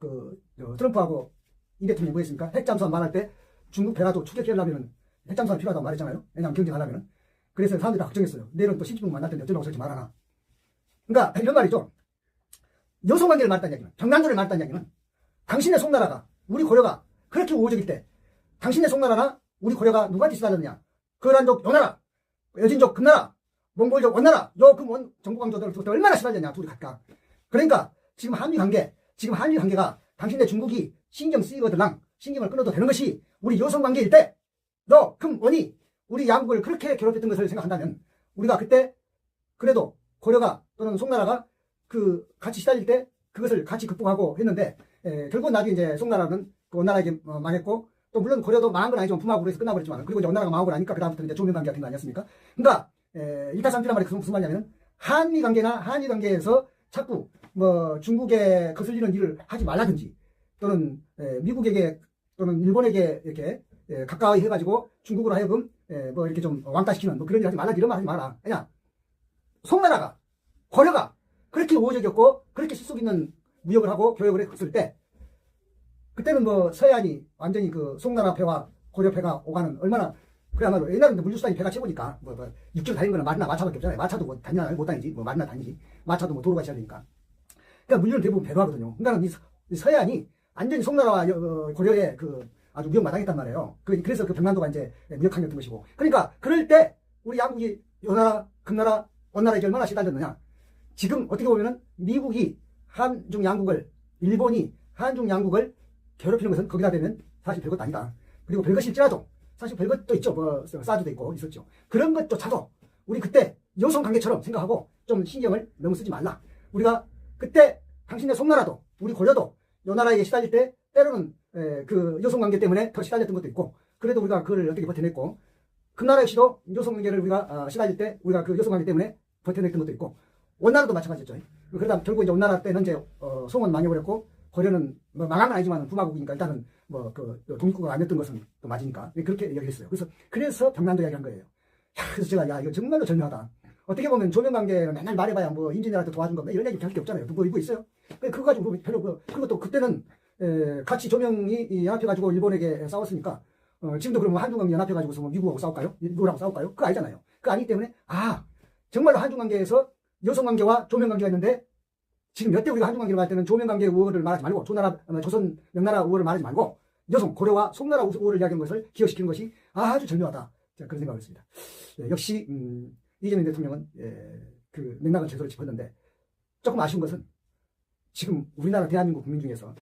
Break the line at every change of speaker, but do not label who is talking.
그 어, 트럼프하고 이 대통령이 뭐 했습니까? 핵잠수함 말할 때 중국 배라도 추격하려면 핵잠수함 필요하다고 말했잖아요. 왜냐하면 경쟁하려면. 그래서 사람들이 다 걱정했어요. 내일은 또 시진핑 만날 텐데 어쩌라고 저렇게 말하나. 그러니까 이런 말이죠. 여성관계를 말했다는 얘기는 평난도를 말했다는 얘기는 당신의 송나라가 우리 고려가 그렇게 우호적일 때 당신의 송나라나 우리 고려가 누구한테 시달렸느냐 거란족 요나라 여진족 금나라 몽골족 원나라 요금 정부광조들 얼마나 시달렸냐 둘이 각각 그러니까 지금 한미 관계 지금 한미 관계가 당신네 중국이 신경 쓰이거들랑 신경을 끊어도 되는 것이 우리 여성 관계일 때 너 금 원이 우리 양국을 그렇게 괴롭혔던 것을 생각한다면 우리가 그때 그래도 고려가 또는 송나라가 그 같이 시달릴 때 그것을 같이 극복하고 했는데 에, 결국은 나중에 이제 송나라는 그 원나라에게 어, 망했고 또 물론 고려도 망한 건 아니지만 분화구로 해서 끝나버렸지만 그리고 이제 원나라가 망하고 나니까 그 다음부터 이제 조명 관계가 된 거 아니었습니까? 그러니까 에, 일타삼피란 말이 무슨 말이냐면 한미 관계나 한일 관계에서 자꾸 뭐 중국에 거슬리는 일을 하지 말라든지 또는 에, 미국에게 또는 일본에게 이렇게 에, 가까이 해가지고 중국으로 하여금 에, 뭐 이렇게 좀 왕따시키는 뭐 그런 일 하지 말라 이런 말 하지 마라. 그냥 송나라가 고려가 그렇게 우호적이었고 그렇게 실속 있는 무역을 하고 교역을 했을 때 그때는 뭐 서해안이 완전히 그 송나라 배와 고려 배가 오가는 얼마나 그야말로 옛날에 물류수단이 배가 최고니까 뭐, 뭐 육지로 다니는 거는 말이나 마차밖에 없잖아요. 마차도 뭐 다니나 못 다니지 뭐 말이나 다니지 마차도 뭐 도로가 있어야 되니까 그러니까 물류는 대부분 배로 하거든요. 그러니까 서해안이 완전히 송나라와 여- 어, 고려의 그 아주 무역 마당했단 말이에요. 그- 그래서 그 병난도가 이제 무역항이었던 것이고 그러니까 그럴 때 우리 양국이 요나라 금나라 원나라에게 얼마나 시달렸느냐 지금 어떻게 보면은 미국이 한중 양국을 일본이 한중 양국을 괴롭히는 것은 거기다 대면 사실 별것도 아니다. 그리고 별것일지라도 사실 별것도 있죠. 뭐 사드도 있고 있었죠. 그런 것조차도 우리 그때 여성 관계처럼 생각하고 좀 신경을 너무 쓰지 말라. 우리가 그때 당신의 송나라도 우리 고려도 요 나라에게 시달릴 때 때로는 에, 그 여성 관계 때문에 더 시달렸던 것도 있고 그래도 우리가 그걸 어떻게 버텨냈고 금나라 역시도 여성 관계를 우리가 아, 시달릴 때 우리가 그 여성 관계 때문에 버텨냈던 것도 있고 원나라도 마찬가지였죠. 그러다 결국 이제 원나라 때는 이제 어, 송은 망해버렸고 고려는 뭐 망한 건 아니지만 분화국이니까 일단은 뭐그 독립국가 아니었던 것은 또 맞으니까 그렇게 이야기했어요. 그래서 그래서 병난도 이야기한 거예요. 야, 그래서 제가 야 이거 정말로 절묘하다. 어떻게 보면 조명관계를 맨날 말해봐야 뭐 인진이한테 도와준 거 이런 얘기 할게 없잖아요. 뭐 이거 있어요? 근데 그거 가지고 별로 그- 그리고 또 그때는 에, 같이 조명이 이 연합해가지고 일본에게 싸웠으니까 어, 지금도 그러면 한중관계 연합해가지고서 뭐 미국하고 싸울까요? 일본하고 싸울까요? 그거 아니잖아요. 그거 아니기 때문에 아 정말로 한중관계에서 여성관계와 조명관계가 있는데 지금 몇 대 우리가 한중관계를 말할 때는 조명관계 우호를 말하지 말고 조나라 어, 조선 명나라 우호를 말하지 말고 여성 고려와 송나라 우호를 이야기하는 것을 기억시키는 것이 아주 절묘하다. 제가 그런 생각을 했습니다. 예, 역시 음, 이재명 대통령은 예, 그 맥락은 제대로 짚었는데 조금 아쉬운 것은 지금 우리나라 대한민국 국민 중에서